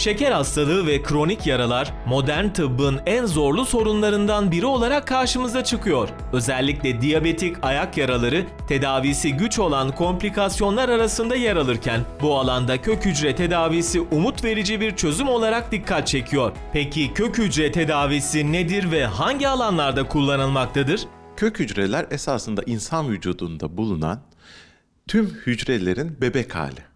Şeker hastalığı ve kronik yaralar modern tıbbın en zorlu sorunlarından biri olarak karşımıza çıkıyor. Özellikle diyabetik ayak yaraları tedavisi güç olan komplikasyonlar arasında yer alırken bu alanda kök hücre tedavisi umut verici bir çözüm olarak dikkat çekiyor. Peki kök hücre tedavisi nedir ve hangi alanlarda kullanılmaktadır? Kök hücreler esasında insan vücudunda bulunan tüm hücrelerin bebek hali.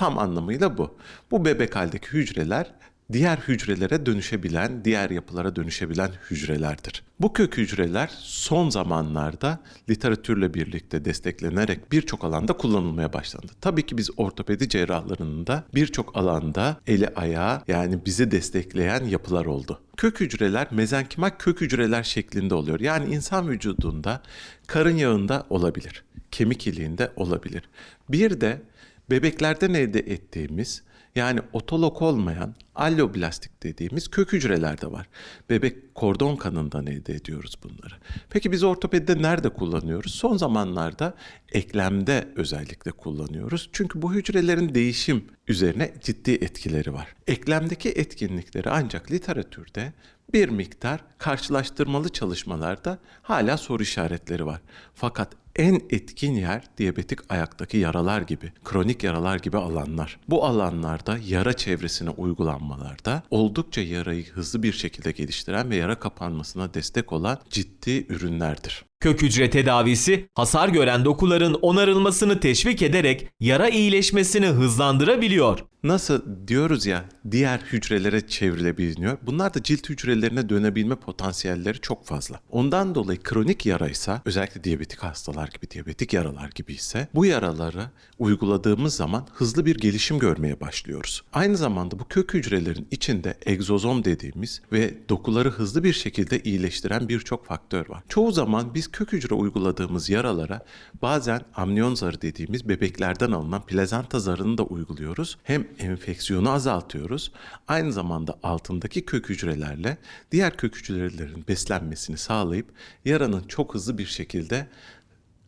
Tam anlamıyla bu. Bu bebek haldeki hücreler diğer hücrelere dönüşebilen, diğer yapılara dönüşebilen hücrelerdir. Bu kök hücreler son zamanlarda literatürle birlikte desteklenerek birçok alanda kullanılmaya başlandı. Tabii ki biz ortopedi cerrahlarının da birçok alanda eli ayağı yani bizi destekleyen yapılar oldu. Kök hücreler mezenkimal kök hücreler şeklinde oluyor. Yani insan vücudunda karın yağında olabilir, kemik iliğinde olabilir. Bir de bebeklerden elde ettiğimiz yani otolog olmayan alloblastik dediğimiz kök hücreler de var. Bebek kordon kanından elde ediyoruz bunları. Peki biz ortopedide nerede kullanıyoruz? Son zamanlarda eklemde özellikle kullanıyoruz. Çünkü bu hücrelerin değişim üzerine ciddi etkileri var. Eklemdeki etkinlikleri ancak literatürde bir miktar karşılaştırmalı çalışmalarda hala soru işaretleri var. Fakat en etkin yer diyabetik ayaktaki yaralar gibi, kronik yaralar gibi alanlar. Bu alanlarda yara çevresine uygulanmalarda oldukça yarayı hızlı bir şekilde geliştiren ve yara kapanmasına destek olan ciddi ürünlerdir. Kök hücre tedavisi hasar gören dokuların onarılmasını teşvik ederek yara iyileşmesini hızlandırabiliyor. Nasıl diyoruz ya diğer hücrelere çevrilebiliyor. Bunlar da cilt hücrelerine dönebilme potansiyelleri çok fazla. Ondan dolayı kronik yaraysa özellikle diyabetik hastalar gibi diyabetik yaralar gibi ise bu yaraları uyguladığımız zaman hızlı bir gelişim görmeye başlıyoruz. Aynı zamanda bu kök hücrelerin içinde egzozom dediğimiz ve dokuları hızlı bir şekilde iyileştiren birçok faktör var. Çoğu zaman biz kök hücre uyguladığımız yaralara bazen amniyon zarı dediğimiz bebeklerden alınan plazenta zarını da uyguluyoruz. Hem enfeksiyonu azaltıyoruz. Aynı zamanda altındaki kök hücrelerle diğer kök hücrelerin beslenmesini sağlayıp yaranın çok hızlı bir şekilde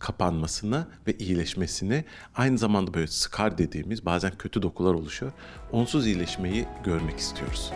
kapanmasını ve iyileşmesini aynı zamanda böyle skar dediğimiz bazen kötü dokular oluşuyor. Onsuz iyileşmeyi görmek istiyoruz.